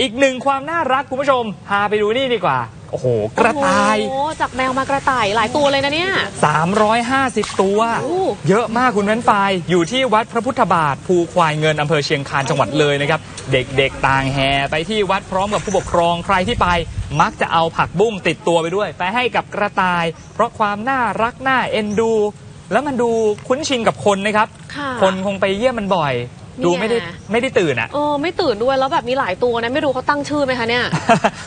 อีกหนึ่งความน่ารักคุณผู้ชมพาไปดูนี่ดีกว่า โอ้โห กระต่าย โอ้โหจากแมวมากระต่ายหลายตัวเลยนะเนี่ย 350 ตัว โอ้ เยอะมากคุณแว่นไฟายอยู่ที่วัดพระพุทธบาท ภูควายเงินอำเภอเชียงคานจังหวัดเลยนะครับ เด็กๆต่างแห่ไปที่วัดพร้อมกับผู้ปกครองใครที่ไป มักจะเอาผักบุ้งติดตัวไปด้วย ไปให้กับกระต่าย เพราะความน่ารักน่าเอ็นดู แล้วมันดูคุ้นชินกับคนนะครับ ค่ะ คนคงไปเยี่ยมมันบ่อย ดูไม่ได้เนี่ยไม่ได้ตื่นอะ เออไม่ตื่นด้วยแล้วแบบมีหลายตัวนะไม่รู้เขาตั้งชื่อไหมคะเนี่ย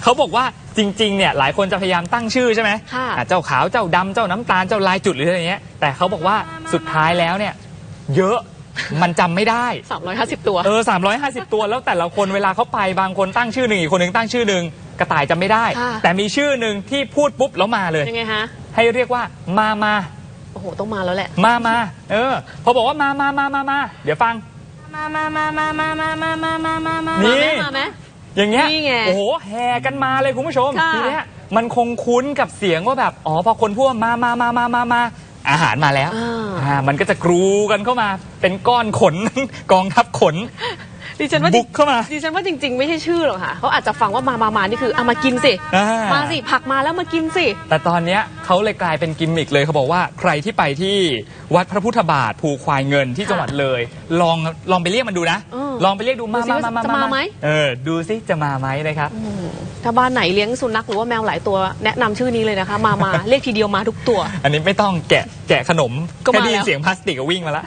เขาบอกว่าจริงๆเนี่ยหลายคนจะพยายามตั้งชื่อใช่ไหมค่ะอะเจ้าขาวเจ้าดำเจ้าน้ำตาลเจ้าลายจุดหรืออะไรเงี้ย แต่เขาบอกว่าสุดท้ายแล้วเนี่ย เยอะมันจำไม่ได้ 350 ตัวเออ350 ตัวแล้วแต่ละคนเวลาเขาไปบางคนตั้งชื่อหนึ่งอีกคนหนึ่งตั้งชื่อหนึ่งกระต่ายจำไม่ได้ค่ะแต่มีชื่อหนึ่งที่พูดปุ๊บแล้วมาเลยยังไงฮะให้เรียกว่ามามาโอ้โหต้องมาแล้วแหละ มามาเออพอบอกว่ามามามามามาเดี๋ยวฟัง มามามามามามามามามามามานี่ มาไหมมาไหม อย่างเงี้ยนี่ไงโอ้โหแห่กันมาเลยคุณผู้ชมค่ะ ทีเนี้ยมันคงคุ้นกับเสียงว่าแบบอ๋อพอคนพูดว่ามามามามามามาอาหารมาแล้วอ่าอ่ามันก็จะกรูกันเข้ามาเป็นก้อนขน กองทัพขน ดิฉันว่าบุกเข้ามา ดิฉันว่าจริง ๆ ไม่ใช่ชื่อหรอกค่ะเขาอาจจะฟังว่ามามามานี่คือเอามากินสิ อ่มาสิผักมาแล้วมากินสิ แต่ตอนเนี้ยเขาเลยกลายเป็นกิมมิกเลยเขาบอกว่าใครที่ไปที่วัดพระพุทธบาทภูควายเงินที่จังหวัดเลย ลองลองไปเรียกมันดูนะ เออลองไปเรียกดูมาดูสิมาว่ามาจะมาไหม เออดูซิจะมาไหมนะครับอืมถ้าบ้านไหนเลี้ยงสุนัขหรือว่าแมวหลายตัวแนะนำชื่อนี้เลยนะคะ มามา เรียกทีเดียวมาทุกตัว อันนี้ไม่ต้องแกะแกะขนมก็มาแค่ได้ยิแล้นวเสียงพลาสติกก็วิ่งมาละ